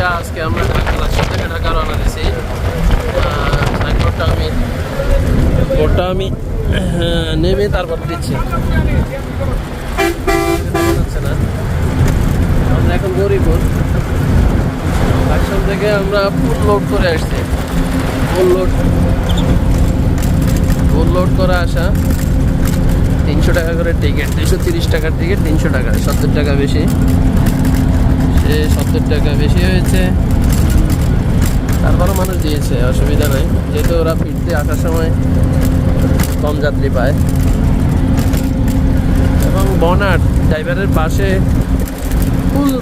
ঈশা আজকে আমরা ঢাকা থেকে ঢাকা রওনা দিছি। আমি বোর্ডটা আমি আহ, নেমে তারপর দিচ্ছি। না আমরা এখন গরিপুর আসাম থেকে আমরা ফুল লোড করে আসছি। ফুল লোড ফুল লোড করে আসা। তিনশো টাকা করে টিকিট দুশো তিরিশ টাকার টিকিট তিনশো টাকা সত্তর টাকা বেশি। সে সত্তর টাকা বেশি হয়েছে, তারপরও মানুষ দিয়েছে, অসুবিধা নাই। যেহেতু ওরা ফিরতে আসার সময় কম যাত্রী পায়। এবং বনাট ড্রাইভারের পাশে ফুল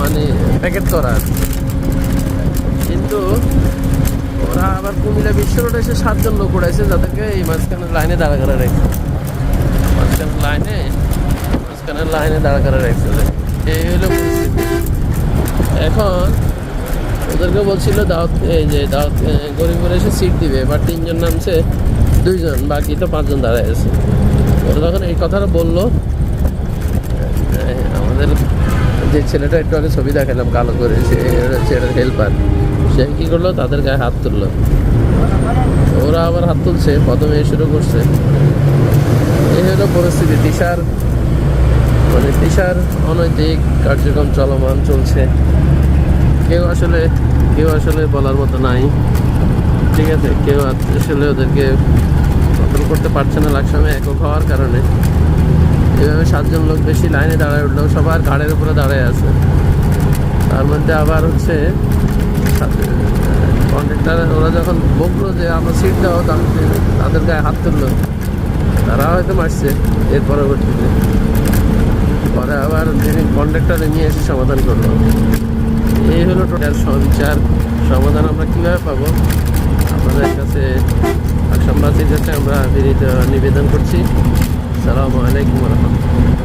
মানে প্যাকেট করা কিন্তু ওরা আবার কুমিল্লা বিশ্ব রোডে এসে সাতজন লোক উড়াইছে যাদেরকে এই মাঝখানে লাইনে দাঁড়া করে রেখে মাঝখানে লাইনে মাঝখানে লাইনে দাঁড়া করে রাখছিল এই হলো এখন ওদেরকে বলছিল দাওয়াত, এই যে দাওয়াত গরিবপুরে এসে সিট দিবে, এবার তিনজন নামছে, দুইজন, বাকি তো পাঁচজন দাঁড়ায় আছে। ওরা যখন এই কথাটা বলল আমাদের যে ছেলেটা একটু আগে ছবি দেখালাম কালো করে, সে হেল্পার সে কী করল? তাদের গায়ে হাত তুললো। ওরা আবার হাত তুলছে, প্রথমে শুরু করছে। এই হলো পরিস্থিতি দিশার দিশার অনৈতিক কার্যক্রম চলমান চলছে। কেউ আসলে কেউ আসলে বলার মতো নাই। ঠিক আছে, কেউ আসলে ওদেরকে কন্ট্রোল করতে পারছে না লাকসামে একক হওয়ার কারণে। এভাবে সাতজন লোক বেশি লাইনে দাঁড়ায় উঠলেও সবার ঘাড়ের উপরে দাঁড়ায় আছে। তার মধ্যে আবার হচ্ছে কন্ট্রাক্টার ওরা যখন বকলো যে আমরা সিট দাও তাদের গায়ে হাত তুললো। তারা হয়তো মারছে এর পরবর্তীতে। যিনি কন্ট্রাক্টারে নিয়ে এসে সমাধান করব। এই হলো টোটাল সঞ্চার। সমাধান আমরা কীভাবে পাবো? আপনাদের কাছে আসামবাসীর কাছে আমরা নিবেদন করছি। সালামু আলাইকুম রহমতুল্লাহ।